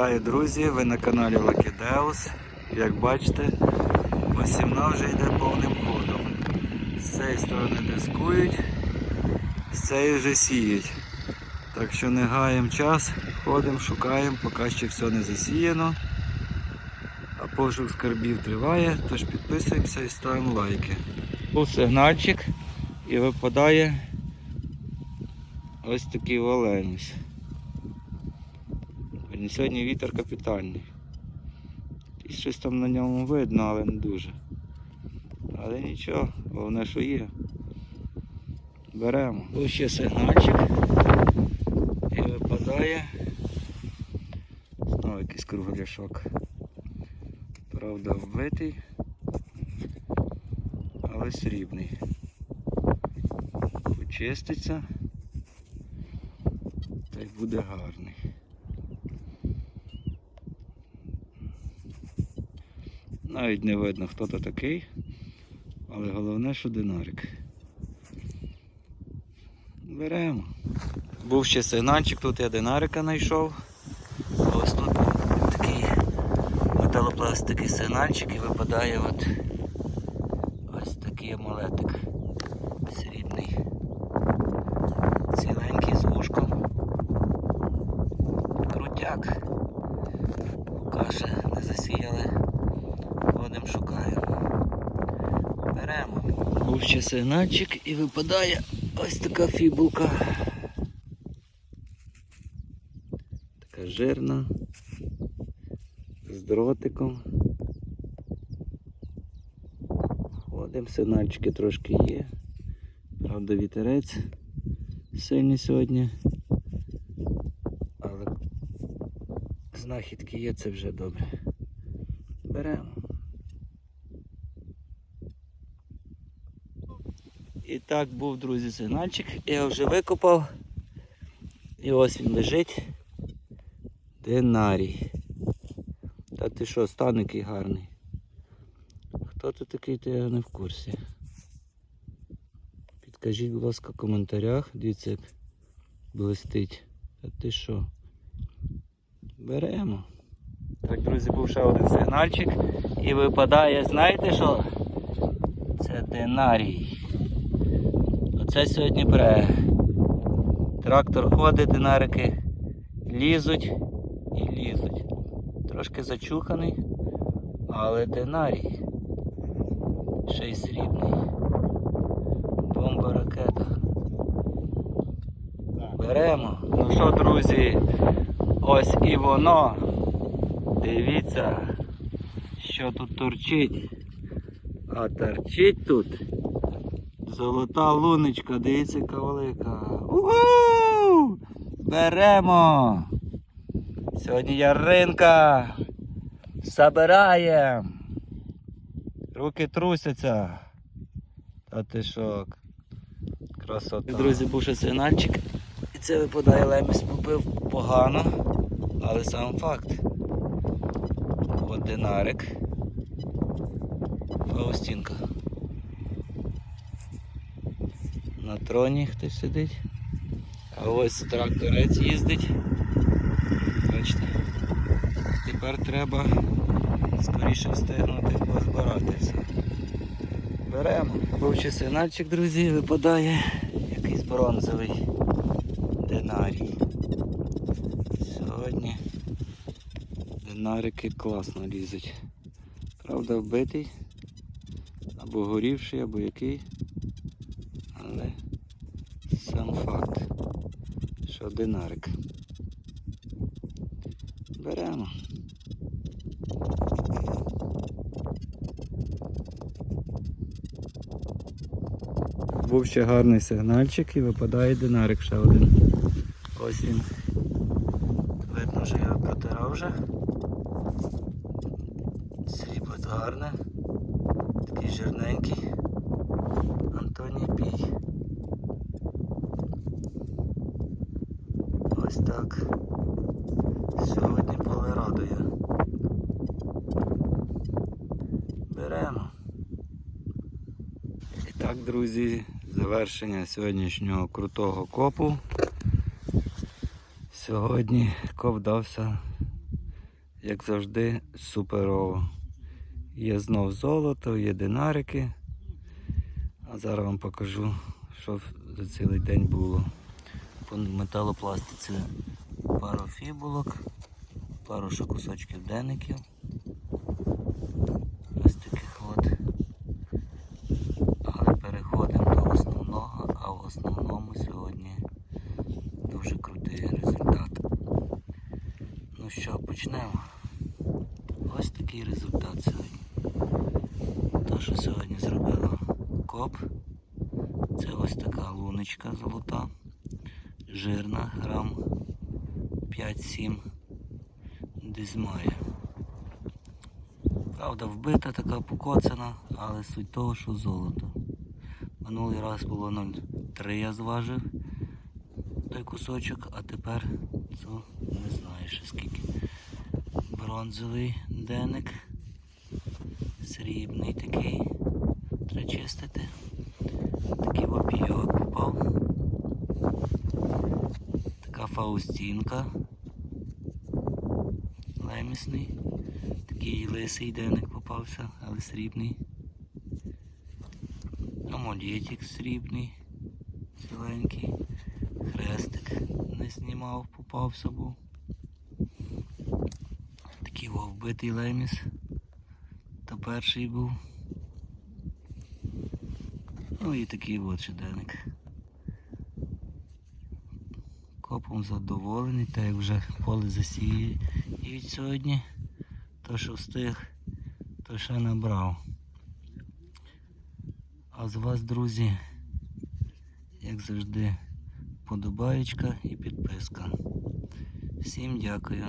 Вітаю, друзі! Ви на каналі Deus. Як бачите, посівна вже йде повним ходом. З цієї сторони дискують, з цієї вже сіють. Так що не гаємо час, ходимо, шукаємо, поки ще все не засіяно. А пошук скарбів триває, тож підписуємося і ставимо лайки. Був сигнальчик і випадає ось такий оленюсь. Блін, Сьогодні вітер капітальний. І щось там на ньому видно, але не дуже. Але нічого, головне, що є. Беремо. Ось ще сигнальчик. І випадає. Знову якийсь кругляшок. Правда, вбитий, але срібний. Почиститься. Та й буде гарний. Навіть не видно, хто то такий, але головне, що динарик. Беремо. Був ще сигнальчик, тут я динарика знайшов. Ось тут такий металопластикий сигнальчик і випадає от ось такий амулетик срібний. Ціленький з вушком. Крутяк. Поки не засіяли. Ходимо, шукаємо. Беремо. Був ще сигнальчик і випадає ось така фібулка. Така жирна. З дротиком. Ходимо, сигнальчики трошки є. Правда, вітерець сильний сьогодні. Але знахідки є, це вже добре. Беремо. І так був, друзі, сигнальчик. Я вже викопав. І ось він лежить. Динарій. Та ти що, стан який гарний. Хто тут такий, то я не в курсі. Підкажіть, будь ласка, в коментарях. Дивіться, як блистить. Та ти що? Беремо. Так, друзі, був ще один сигнальчик. І випадає, знаєте що? Це динарій. Оце сьогодні пре. Трактор ходить, динарики лізуть і лізуть. Трошки зачуханий, але динарій. Ще й срібний. Бомба ракета. Беремо. Ну що, друзі, ось і воно. Дивіться, що тут торчить. А торчить тут золота луночка, дивіться, яка велика. Угу! Беремо! Сьогодні яринка. Забираємо. Руки трусяться. Та ти що? Красота. Друзі, був ще сигнальчик. І це випадає леміс побив погано. Але сам факт. От динарик. Паустінка. На троні хтось сидить. А ось тракторець їздить. Бачите. Тепер треба скоріше встигнути позбирати все. Беремо. Був ще сигнальчик, друзі, випадає якийсь бронзовий динарій. Сьогодні динарики класно лізуть. Правда, вбитий, або горівший, або який. Факт, що динарик. Беремо. Був ще гарний сигнальчик і випадає динарик ще один. Ось він. Видно, що я протирав вже. Срібло гарне. Такий жирненький. Антоній Пій. Ось так. Сьогодні поле радує. Беремо. І так, друзі, завершення сьогоднішнього крутого копу. Сьогодні коп дався як завжди, суперово. Є знов золото, є динарики. А зараз вам покажу, що за цілий день було. По металопластиці пару фібулок, пару ще кусочків деників. Ось таких от. Але переходимо до основного, а в основному сьогодні дуже крутий результат. Ну що, почнемо. Ось такий результат сьогодні. То, що сьогодні зробила коп, це ось така луночка золота, жирна, грам 5-7 десь має. Правда, вбита така покоцана, але суть того, що золото. Минулий раз було 0,3 я зважив той кусочок, а тепер це не знаю ще скільки. Бронзовий деник, срібний такий. Треба чистити. Такий вопійок попав. Така фаустінка. Лемісний. Такий лисий деник попався, але срібний. Амулетик срібний, ціленький. Хрестик не знімав, попався був. Такий вовбитий леміс. То перший був. Ну і такий от щоденник. Копом задоволений, так як вже поле засіють сьогодні. То, що встиг, то ще набрав. А з вас, друзі, як завжди, подобаєчка і підписка. Всім дякую.